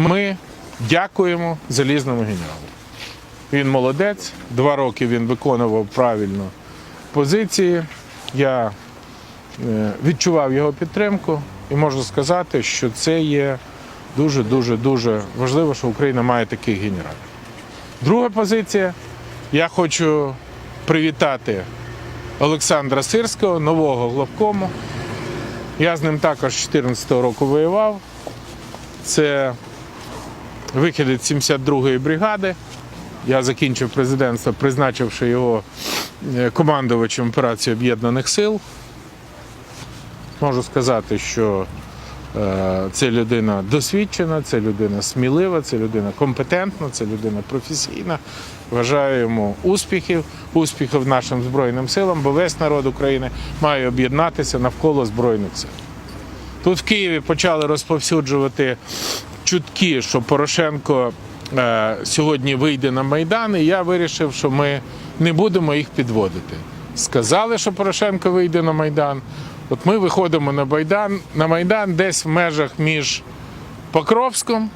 Ми дякуємо залізному генералу. Він молодець, два роки він виконував правильно позиції. Я е, відчував його підтримку і можу сказати, що це є дуже, дуже, дуже важливо, що Україна має таких генералів. Друга позиція. Я хочу привітати Олександра Сирського, нового главкому. Я з ним також з 2014 року воював. Це вихідець 72-ї бригади. Я закінчив президентство, призначивши його е, командувачем операції Об'єднаних сил. Можу сказати, що е, це людина досвідчена, це людина смілива, це людина компетентна, це людина професійна. Бажаю йому успіхів, успіхів нашим Збройним силам, бо весь народ України має об'єднатися навколо Збройних сил. Тут в Києві почали розповсюджувати чутки, що Порошенко е, сьогодні вийде на Майдан, і я вирішив, що ми не будемо їх підводити. Сказали, що Порошенко вийде на Майдан. От ми виходимо на Майдан, на Майдан десь в межах між Покровськом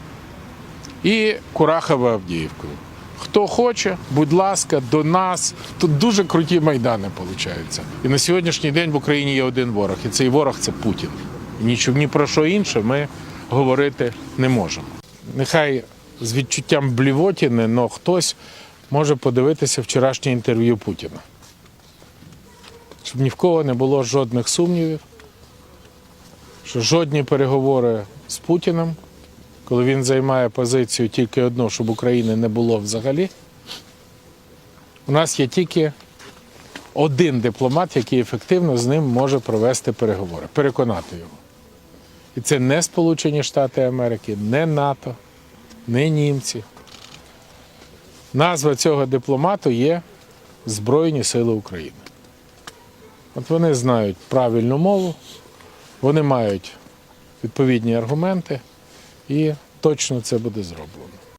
і Курахово-Авдіївкою. Хто хоче, будь ласка, до нас. Тут дуже круті майдани виходять. І на сьогоднішній день в Україні є один ворог, і цей ворог це Путін. І нічого ні про що інше ми говорити не можемо. Нехай з відчуттям блівотіни, але хтось може подивитися вчорашнє інтерв'ю Путіна. Щоб ні в кого не було жодних сумнівів, що жодні переговори з Путіним, коли він займає позицію тільки одну, щоб України не було взагалі, у нас є тільки один дипломат, який ефективно з ним може провести переговори, переконати його. І це не Сполучені Штати Америки, не НАТО, не німці. Назва цього дипломату є Збройні Сили України. От вони знають правильну мову, вони мають відповідні аргументи, і точно це буде зроблено.